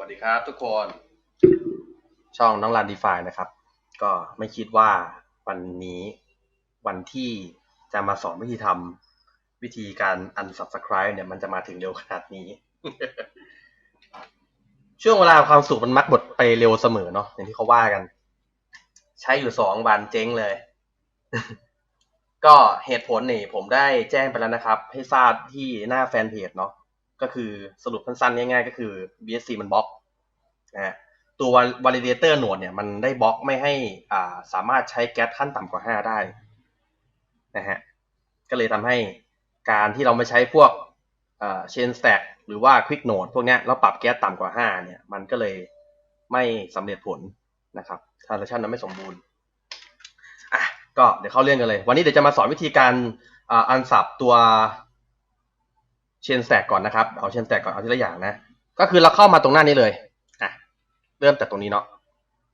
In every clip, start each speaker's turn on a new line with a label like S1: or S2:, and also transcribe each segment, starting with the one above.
S1: วัสดีครับทุกคน ช่องน้องรันดีฟานะครับ ก็ไม่คิดว่าวันนี้วันที่จะมาสอนวิธีทำวิธีการ unsubscribe เนี่ยมันจะมาถึงเร็วขนาดนี้ ช่วงเวลาความสุขมันมักหมดไปเร็วเสมอเนาะอย่างที่เขาว่ากัน ใช้อยู่สองวันเจ๊งเลย ก็เหตุผลนี่ผมได้แจ้งไปแล้วนะครับ ให้ทราบที่หน้าแฟนเพจเนาะ ก็คือสรุปสั้นๆง่ายๆ ก็คือ BSC มันบล็อกนะฮะตัว validator node เนี่ยมันได้บล็อกไม่ให้อ่าสามารถใช้แก๊สขั้นต่ำกว่า 5 ได้นะฮะก็เลยทำให้การที่เราไม่ใช้พวกอ่า chain stack หรือว่า quick node พวกนี้ยแล้วปรับแก๊สต่ำกว่า 5 เนี่ย มันก็เลยไม่สำเร็จผลนะครับ transaction นั้นไม่สมบูรณ์อะก็เดี๋ยวเข้าเรื่องกันเลย วันนี้เดี๋ยวจะมาสอนวิธีการอ่าอันสับตัว ชนแต็กก่อนนะครับ เอาเชนแต็กก่อน เอาทีละอย่างนะ ก็คือเราเข้ามาตรงหน้านี้เลย อะ เริ่มจากตรงนี้เนาะ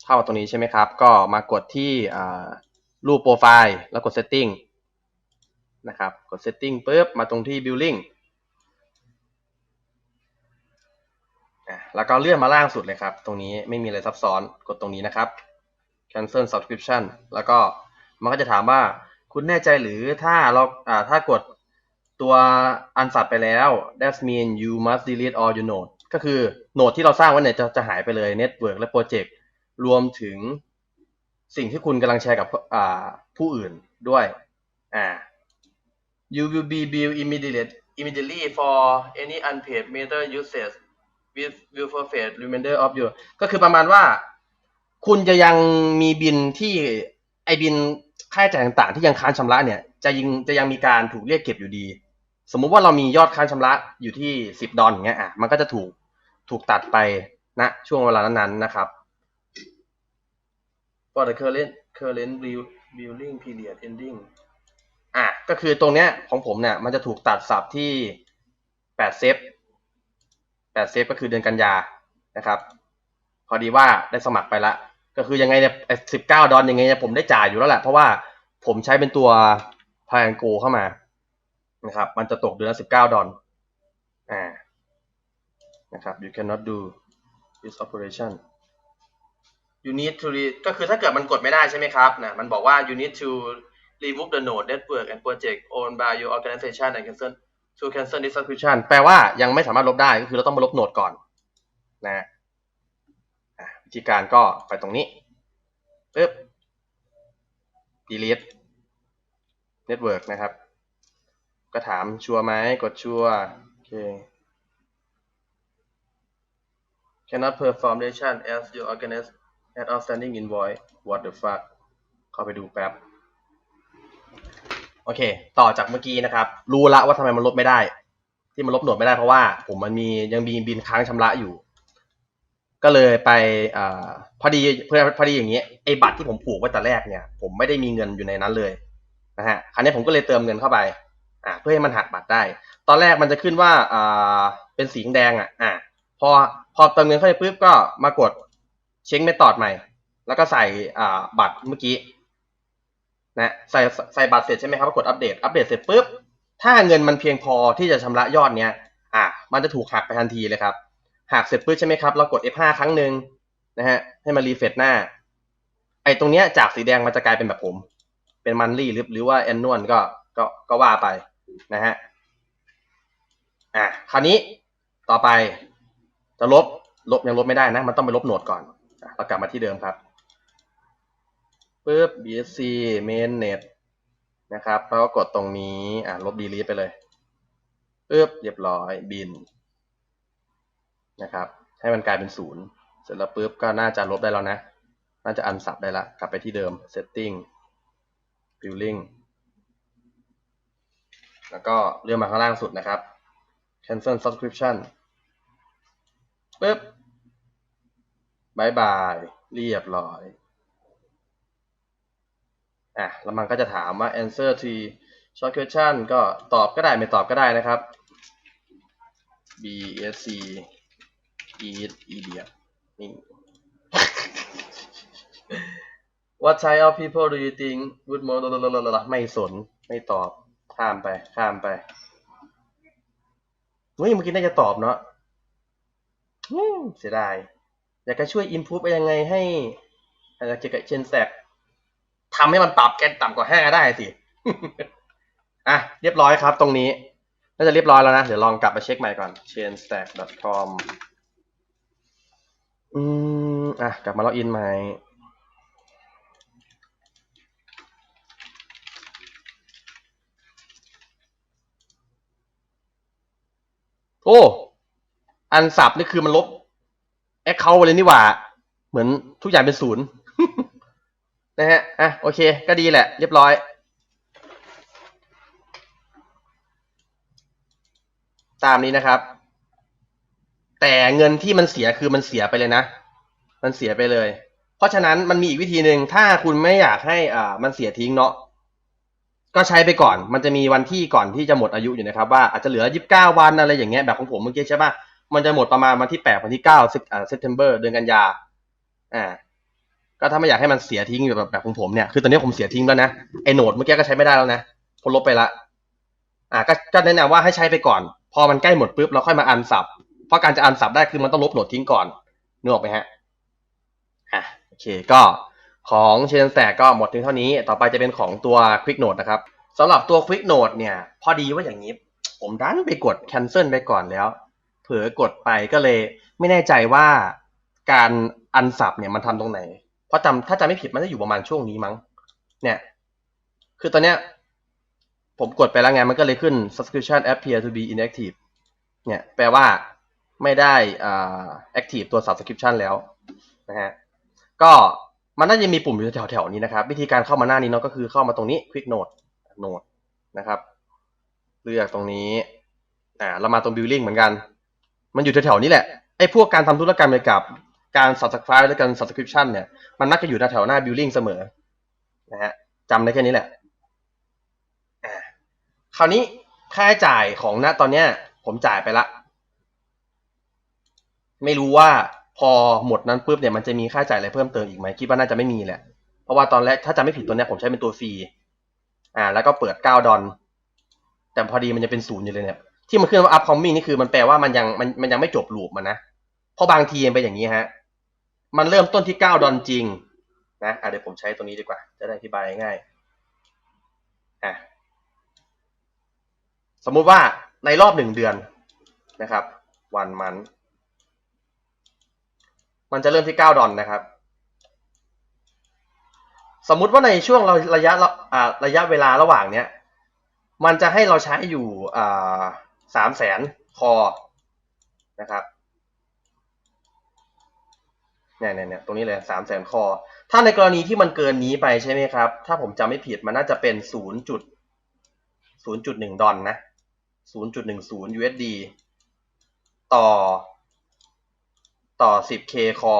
S1: เข้ามาตรงนี้ใช่ไหมครับ ก็มากดที่รูปโปรไฟล์ แล้วกด setting นะครับ กด setting ปุ๊บ มาตรงที่ building อะแล้วก็เลื่อนมาล่างสุดเลยครับ ตรงนี้ไม่มีอะไรซับซ้อน กดตรงนี้นะครับ cancel subscription แล้วก็มันก็จะถามว่าคุณแน่ใจหรือถ้าเราอ่าถ้ากด ตัวอันสับไปแล้ว that mean you must delete all your node ก็คือโนดที่เราสร้างไว้เนี่ยจะจะหายไปเลย network และโปรเจกต์รวมถึงสิ่งที่คุณกำลังแชร์กับผู้อื่นด้วยอ่า you will be billed immediately immediately for any unpaid meter usage with will forfeit remainder of your ก็คือประมาณว่า คุณจะยังมีบินที่ไอบินค่าใช้จ่ายต่างๆ ที่ยังค้างชำระเนี่ย จะยังจะยังมีการถูกเรียกเก็บอยู่ดี สมมุติว่าเรามียอดค้างชำระอยู่ที่สิบดอลอย่างเงี้ยอะมันก็จะถูกถูกตัดไปณนะช่วงเวลานั้นๆนะครับ for the current current billing period ending อะก็คือตรงเนี้ยของผมเนี่ยมันจะถูกตัดสับที่แปดเซฟแปดเซฟก็คือเดือนกันยานะครับ พอดีว่าได้สมัครไปละ ก็คือยังไงเนี่ยสิบเก้าดอลยังไงเนี่ยผมได้จ่ายอยู่แล้วแหละ เพราะว่าผมใช้เป็นตัวพา n โกเข้ามา นะครับ มันจะตกเดือนละสิบเก้าดอลอ่านะครับ you cannot do this operation you need to re ก็คือถ้าเกิดมันกดไม่ได้ใช่ไหมครับนะมันบอกว่า you need to remove the node network and project owned by your organization and cancel to cancel this subscription แปลว่ายังไม่สามารถลบได้ก็คือเราต้องมาลบโนดก่อนนะอะวิธีการก็ไปตรงนี้ปึ๊บ delete network นะครับ ก็ถามชัวร์ไหมกดชัวร์โอเค cannot perform action as your organize had outstanding invoice what the fuck เข้าไปดูแป๊บ โอเค ต่อจากเมื่อกี้นะครับ รู้ละว่าทำไมมันลบไม่ได้ ที่มันลบหนวดไม่ได้เพราะว่า ผมมันมียังมีบินค้างชำระอยู่ ก็เลยไปอพอดีเพื่อพอดีอย่างนี้ไอ้บัตรที่ผมผูกไว้แต่แรกเนี่ย ผมไม่ได้มีเงินอยู่ในนั้นเลยนะฮะ คราวนี้ผมก็เลยเติมเงินเข้าไป อ่าเพื่อให้มันหักบัตรได้ ตอนแรกมันจะขึ้นว่าอ่าเป็นสีแดงอะอ่าพอพอเติมเงินเข้าไปปุ๊บก็มากดเช็คเมธอดใหม่ แล้วก็ใส่อ่าบัตรเมื่อกี้นะใส่ใส่บัตรเสร็จใช่ไหมครับกดอัปเดตอัปเดตเสร็จปุ๊บถ้าเงินมันเพียงพอที่จะชำระยอดเนี้ยอ่ามันจะถูกหักไปทันทีเลยครับหักเสร็จปุ๊บใช่ไหมครับเรากด F5 ครั้งหนึ่งนะฮะให้มันรีเฟรชหน้า ไอ้ตรงเนี้ยจากสีแดงมันจะกลายเป็นแบบผม เป็นมันลี่หรือหรือว่าแอนนวลก็ก็ก็ว่าไป นะฮะอะคราวนี้ต่อไปจะลบลบยังลบไม่ได้นะ มันต้องไปลบโหนดก่อนเรากลับมาที่เดิมครับปึ๊บ bsc mainnet นะครับแล้วก็กดตรงนี้อะลบ delete ไปเลยปึ๊บเรียบร้อยบินนะครับ ให้มันกลายเป็นศูนย์เสร็จแล้วปุ๊บก็น่าจะลบได้แล้วนะ น่าจะอันสับได้ละ กลับไปที่เดิม setting billing แล้วก็เลื่อนมาข้างล่างสุดนะครับ cancel subscription ปึ๊บบายบายเรียบร้อยอะแล้วมันก็จะถามว่า answer to short question ก็ตอบก็ได้ไม่ตอบก็ได้นะครับ BSC eat idiot นี่ What type of people do you think would more ไม่สน ไม่ตอบ ข้ามไป ข้ามไปเฮ้ยเมื่อกี้น่าจะตอบเนาะเสียดาย อยากจะช่วย improve ไปยังไงให้เอ่อเจอกับเชนแซกทำให้มันปรับแกนต่ำกว่าห้าได้สิอะเรียบร้อยครับ ตรงนี้น่าจะเรียบร้อยแล้วนะ เดี๋ยวลองกลับไปเช็คใหม่ก่อน chainstack.com อืมอะ กลับมาล็อกอินใหม่ โอ้ อันสับนี่คือมันลบแอคเคาท์เลยนี่หว่า เหมือนทุกอย่างเป็นศูนย์นะฮะ อะ โอเค ก็ดีแหละ เรียบร้อย ตามนี้นะครับ แต่เงินที่มันเสียคือมันเสียไปเลยนะ มันเสียไปเลย เพราะฉะนั้นมันมีอีกวิธีหนึ่งถ้าคุณไม่อยากให้อ่ามันเสียทิ้งเนาะ ก็ใช้ไปก่อน มันจะมีวันที่ก่อนที่จะหมดอายุอยู่นะครับว่าอาจจะเหลือ 29 วันอะไรอย่างเงี้ยแบบของผมเมื่อกี้ใช่ป่ะ มันจะหมดประมาณวันที่ 8 วันที่9ซิอ่า September เดือนกันยา อ่า ก็ถ้าไม่อยากให้มันเสียทิ้งแบบแบบของผมเนี่ย คือตอนนี้ผมเสียทิ้งแล้วนะ ไอโหนดเมื่อกี้ก็ใช้ไม่ได้แล้วนะผมลบไปละ อ่าก็ก็แนะนำว่าให้ใช้ไปก่อน พอมันใกล้หมดปุ๊บเราค่อยมาอันสับ เพราะการจะอันสับได้คือมันต้องลบโหนดทิ้งก่อนนึกออกไหมฮะ อะโอเคก็ ของเชนแ a กก็หมดเพียงเท่านี้ ต่อไปจะเป็นของตัว Quick Note นะครับสำหรับตัว Quick Note เนี่ย พอดีว่าอย่างนี้ ผมดันไปกด cancel ไปก่อนแล้ว เผลอกดไปก็เลยไม่แน่ใจว่าการอันสับเนี่ยมันทำตรงไหน เพราะจำถ้าจำไม่ผิดมันจะอยู่ประมาณช่วงนี้มั้ง เนี่ย คือตอนเนี้ยผมกดไปแล้วไงมันก็เลยขึ้น subscription appear to be inactive เนี่ย แปลว่าไม่ได้อ่า active ตัว subscription แล้วนะฮะ ก็ มันน่าจะมีปุ่มอยู่แถวๆนี้นะครับ วิธีการเข้ามาหน้านี้เนาะก็คือเข้ามาตรงนี้ quick note note นะครับ เลือกตรงนี้อ่าเรามาตรง billing เหมือนกัน มันอยู่แถวๆนี้แหละไอ้พวกการทำธุรกรรมเกี่ยวกับการ subscribe และการ subscription เนี่ยมันมักจะอยู่แถวๆหน้า billing เสมอนะฮะจำได้แค่นี้แหละคราวนี้ค่าใช้จ่ายของณตอนเนี้ย ผมจ่ายไปละ ไม่รู้ว่า พอหมดนั้นปุ๊บเนี่ยมันจะมีค่าใช้จ่ายอะไรเพิ่มเติมอีกไหมคิดว่าน่าจะไม่มีแหละ เพราะว่าตอนแรกถ้าจำไม่ผิดตัวเนี้ยผมใช้เป็นตัวฟรีอ่า แล้วก็เปิดเก้าดอลแต่พอดีมันจะเป็นศูนย์อยู่เลยเนี่ยที่มันขึ้นว่า upcoming นี่คือมันแปลว่ามันยังมันมันยังไม่จบลูปมันนะเพราะบางทีมันเป็นอย่างนี้ฮะ มันเริ่มต้นที่เก้าดอลจริง นะอะเดี๋ยวผมใช้ตัวนี้ดีกว่า จะได้อธิบายง่ายอะสมมุติว่าในรอบหนึ่งเดือนนะครับ วันมัน มันจะเริ่มที่เก้าดอลนะครับ สมมุติว่าในช่วงเราระยะอ่าระยะเวลาระหว่างเนี้ย มันจะให้เราใช้อยู่อ่าสามแสนคอนะครับเนี่ยเนี่ยเนี่ยตรงนี้เลยสามแสนคอ ถ้าในกรณีที่มันเกินนี้ไปใช่ไหมครับ ถ้าผมจำไม่ผิดมันน่าจะเป็นศูนย์จุดศูนย์จุดหนึ่งดอลนะศูนย์จุดหนึ่งศูนย์ USD ต่อ ต่อสิบเคคอ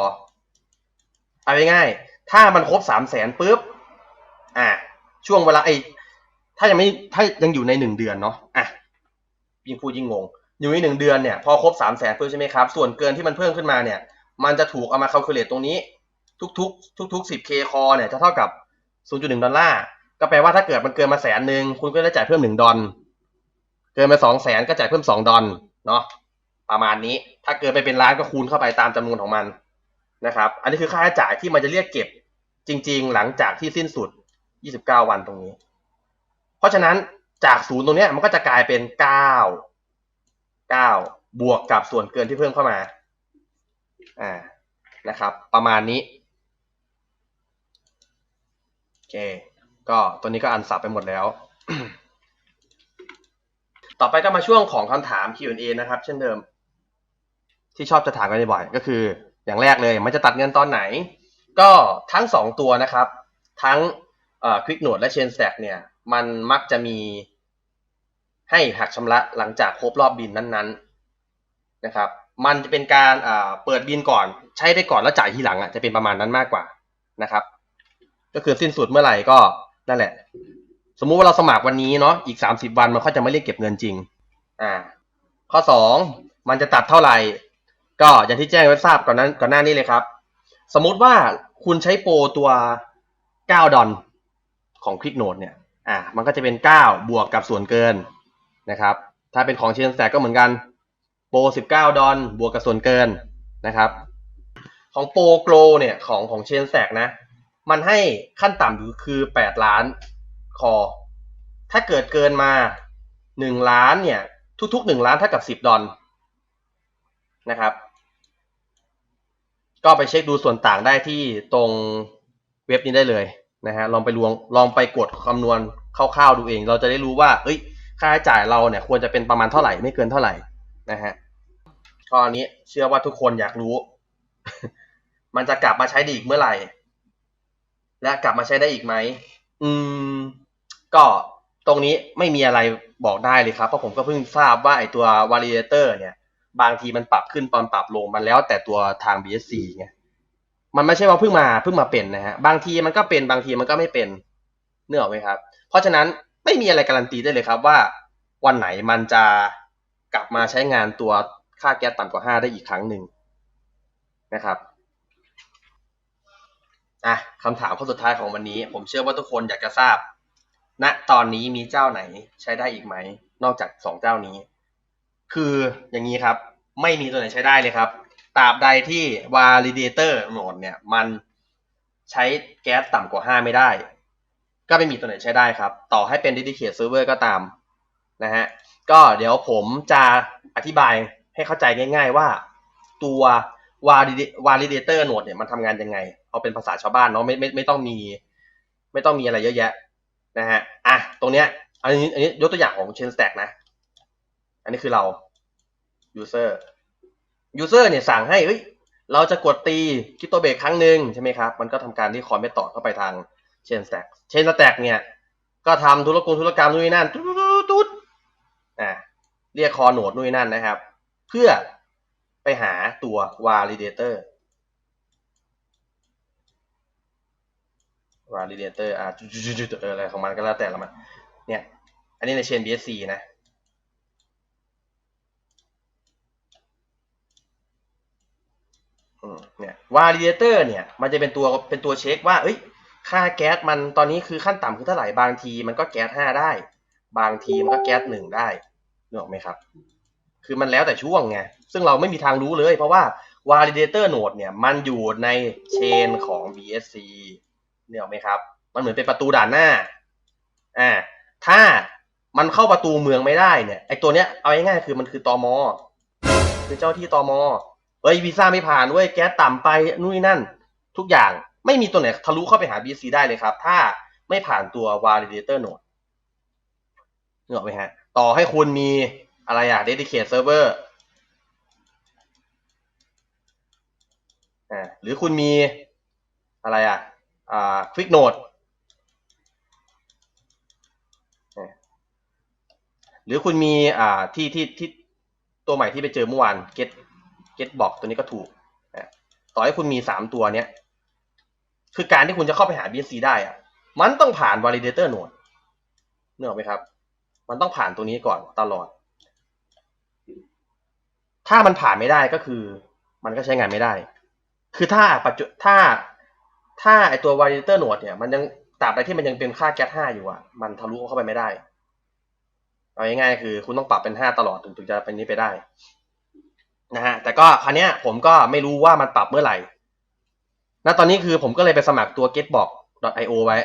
S1: เอาง่ายๆถ้ามันครบสามแสนปุ๊บ อะ ช่วงเวลาไอ้ถ้ายังไม่ถ้ายังอยู่ในหนึ่งเดือนเนาะอะยิ่งพูดยิ่งงง อยู่ในหนึ่งเดือนเนี่ยพอครบสามแสนปุ๊บใช่ไหมครับ ส่วนเกินที่มันเพิ่มขึ้นมาเนี่ย มันจะถูกเอามาค a l คูลเลตตรงนี้ ทุกๆ ทุกๆ 10k คอเนี่ยจะเท่ากับ 0.1 ดอลลาร์ก็แปลว่าถ้าเกิดมันเกินมาแสนหนึ่งคุณก็ได้จ่ายเพิ่ม1ดอลเกินมา2แสนก็จ่ายเพิ่ม2ดอลเนาะ ประมาณนี้ ถ้าเกินไปเป็นล้านก็คูณเข้าไปตามจำนวนของมันนะครับ อันนี้คือค่าใช้จ่ายที่มันจะเรียกเก็บจริง ๆ หลังจากที่สิ้นสุด 29 วันตรงนี้ เพราะฉะนั้นจากศูนย์ตรงนี้มันก็จะกลายเป็น 9 9 บวกกับส่วนเกินที่เพิ่มเข้ามา อ่า นะครับ ประมาณนี้ โอเค ก็ตัวนี้ก็อันสับไปหมดแล้ว ต่อไปก็มาช่วงของคำถาม Q&A นะครับ เช่นเดิม ที่ชอบจะถามกันบ่อยก็คือ อย่างแรกเลยมันจะตัดเงินตอนไหน ก็ทั้งสองตัวนะครับ ทั้งเอ่อ Quick Note และ Chain Stack เนี่ยมันมักจะมีให้หักชำระหลังจากครบรอบบินนั้นๆนะครับ มันจะเป็นการเปิดบินก่อน ใช้ไปก่อนแล้วจ่ายทีหลังอะจะเป็นประมาณนั้นมากกว่านะครับ ก็คือสิ้นสุดเมื่อไหร่ก็นั่นแหละ สมมุติว่าเราสมัครวันนี้เนาะอีกสามสิบวันมันก็จะไม่เรียกเก็บเงินจริงอ่าข้อสองมันจะตัดเท่าไหร่ ก็อย่างที่แจ้งไว้ทราบก่อนนั้นก่อนหน้านี้เลยครับ สมมุติว่าคุณใช้โปรตัวเก้าดอลของ Quick Note เนี่ยอ่ามันก็จะเป็นเก้าบวกกับส่วนเกินนะครับ ถ้าเป็นของเชนแสกก็เหมือนกัน โปรสิบเก้าดอลบวกกับส่วนเกินนะครับ ของโปรโกลเนี่ยของของเชนแ c กนะ มันให้ขั้นต่ำอยู่คือแปดล้านคอ ถ้าเกิดเกินมาหนึ่งล้านเนี่ย ทุกๆหนึ่งล้านเท่ากับสิบดอลนะครับ ก็ไปเช็คดูส่วนต่างได้ที่ตรงเว็บนี้ได้เลยนะฮะลองไปลวงลองไปกดคำนวณคร่าวๆดูเอง เราจะได้รู้ว่า เอ้ย ค่าใช้จ่ายเราเนี่ยควรจะเป็นประมาณเท่าไหร่ไม่เกินเท่าไหร่นะฮะข้อนี้เชื่อว่าทุกคนอยากรู้ มันจะกลับมาใช้ได้อีกเมื่อไหร่ และกลับมาใช้ได้อีกไหมอืม ก็ตรงนี้ไม่มีอะไรบอกได้เลยครับเพราะผมก็เพิ่งทราบว่าไอตัว validator เนี่ย บางทีมันปรับขึ้นตอนปรับลงมันแล้วแต่ตัวทาง BSC ไงมันไม่ใช่ว่าเพิ่งมาเพิ่งมาเป็นนะฮะบางทีมันก็เป็นบางทีมันก็ไม่เป็นเนื้อไหมครับ เพราะฉะนั้นไม่มีอะไรการันตีได้เลยครับว่า วันไหนมันจะกลับมาใช้งานตัวค่าแก๊สต่ำกว่า5ได้อีกครั้งหนึ่งนะครับอะคำถามข้อสุดท้ายของวันนี้ ผมเชื่อว่าทุกคนอยากจะทราบณตอนนี้มีเจ้าไหนใช้ได้อีกไหม นอกจากสองเจ้านี้ คืออย่างนี้ครับ ไม่มีตัวไหนใช้ได้เลยครับตราบใดที่ validator node เนี่ย มันใช้แก๊สต่ำกว่า 5 ไม่ได้ ก็ไม่มีตัวไหนใช้ได้ครับ ต่อให้เป็น dedicated server ก็ตามนะฮะก็เดี๋ยวผมจะอธิบายให้เข้าใจง่าย ๆ ว่าตัว valid- validator node เนี่ยมันทำงานยังไง เอาเป็นภาษาชาวบ้านเนาะไม่ไม่ไม่ต้องมี ไม่ต้องมีอะไรเยอะแยะนะฮะอะตรงเนี้ยอันนี้อันนี้ยกตัวอย่างของ chain stack นะ อันนี้คือเรา user user เนี่ยสั่งให้เฮ้ยเราจะกดตีคริปโตเบรกครั้งหนึ่งใช่ไหมครับ มันก็ทำการที่คอมเมตต่อเข้าไปทาง chain stack chain stack เนี่ย ก็ทำธุรกงธุรกรรมนู่นนนั่นตุ๊ดตุ๊ดตุ๊ดอ่าเรียกคอโหนดนู่นนนั่นนะครับ เพื่อไปหาตัว validator validator อ่าจุดจุดจุดจุดเอออะไรของมันก็แล้วแต่ละมันเนี่ย อันนี้ในเชน BSC นะ อืม เนี่ย validator เนี่ย มันจะเป็นตัวเป็นตัวเช็คว่า เอ้ย ค่าแก๊สมันตอนนี้คือขั้นต่ำคือเท่าไหร่บางทีมันก็แก๊สห้าได้ บางทีมันก็แก๊สหนึ่งได้นึกออกไหมครับ คือมันแล้วแต่ช่วงไง ซึ่งเราไม่มีทางรู้เลย เพราะว่า validator node เนี่ย มันอยู่ในเชนของ BSC เนี่ยหรอกไหมครับ มันเหมือนเป็นประตูด่านหน้า อ่า ถ้ามันเข้าประตูเมืองไม่ได้เนี่ย ไอตัวเนี้ยเอาง่ายๆคือมันคือตอมอ คือเจ้าที่ตอมอ เอ้ยวีซ่าไม่ผ่านเว้ยแก๊สต่ำไปนู่นนั่น ทุกอย่างไม่มีตัวไหนทะลุเข้าไปหา BSC ได้เลยครับ ถ้าไม่ผ่านตัว validator node นึกออกไหมฮะ ต่อให้คุณมีอะไรอะ dedicated server อ่าหรือคุณมีอะไรอะอ่า quick node อ่าหรือคุณมีอ่าที่ที่ที่ตัวใหม่ที่ไปเจอเมื่อวาน get get box ตัวนี้ก็ถูกนะต่อให้คุณมีสามตัวเนี้ย คือการที่คุณจะเข้าไปหา BSC ได้อะมันต้องผ่าน validator node นึกออกไหมครับ มันต้องผ่านตัวนี้ก่อนตลอด ถ้ามันผ่านไม่ได้ก็คือ มันก็ใช้งานไม่ได้ คือถ้าปัจจุถ้าถ้าไอตัว validator node เนี่ย มันยังตราบใดที่มันยังเป็นค่าแก๊สห้าอยู่อะ มันทะลุเข้าไปไม่ได้เอาง่ายๆคือคุณต้องปรับเป็นห้าตลอดถึงถึงจะเป็นนี้ไปได้ นะฮะแต่ก็ครั้นี้ผมก็ไม่รู้ว่ามันปรับเมื่อไหร่ณตอนนี้คือผมก็เลยไปสมัครตัว getbox.io ไว้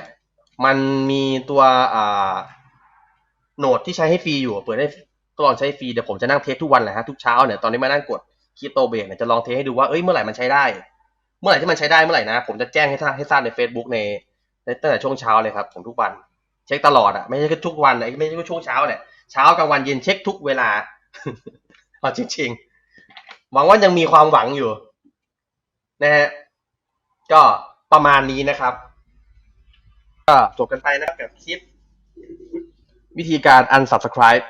S1: มันมีตัวอ่าโหนดที่ใช้ให้ฟรีอยู่ เปิดให้ทดลองใช้ฟรีเดี๋ยวผมจะนั่งเทสทุกวันแหละฮะทุกเช้าเนี่ยตอนนี้มานั่งกดคริปโตเบรกเนี่ยจะลองเทสให้ดูว่าเอ้ยเมื่อไหร่มันใช้ได้ เมื่อไหร่ที่มันใช้ได้เมื่อไหร่นะ ผมจะแจ้งให้ทราบให้ทราบใน Facebook ในตั้งแต่ช่วงเช้าเลยครับผมทุกวันเช็คตลอดอะไม่ใช่แค่ทุกวันไอ้ไม่ใช่แค่ช่วงเช้าเนี่ยเช้ากลางวันเย็นเช็คทุกเวลาเอาจริงๆ หวังว่ายังมีความหวังอยู่ นะฮะก็ประมาณนี้นะครับ ก็จบกันไปนะครับกับคลิป วิธีการ unsubscribe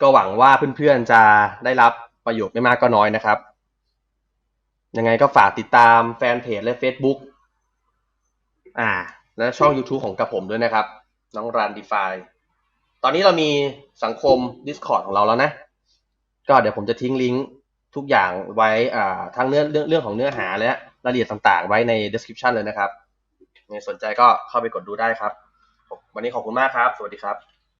S1: ก็หวังว่าเพื่อนๆจะได้รับประโยชน์ไม่มากก็น้อยนะครับ ยังไงก็ฝากติดตามแฟนเพจและ Facebook อ่า และช่อง YouTube ของกับผมด้วยนะครับ น้องรันดีฟาตอนนี้เรามีสังคม Discord ของเราแล้วนะ ก็เดี๋ยวผมจะทิ้งลิงก์ทุกอย่างไว้อ่าทั้งเนื้อเรื่องเรื่องของเนื้อหาและรายละเอียดต่างๆ ไว้ใน description เลยนะครับใครสนใจก็เข้าไปกดดูได้ครับ วันนี้ขอบคุณมากครับ สวัสดีครับ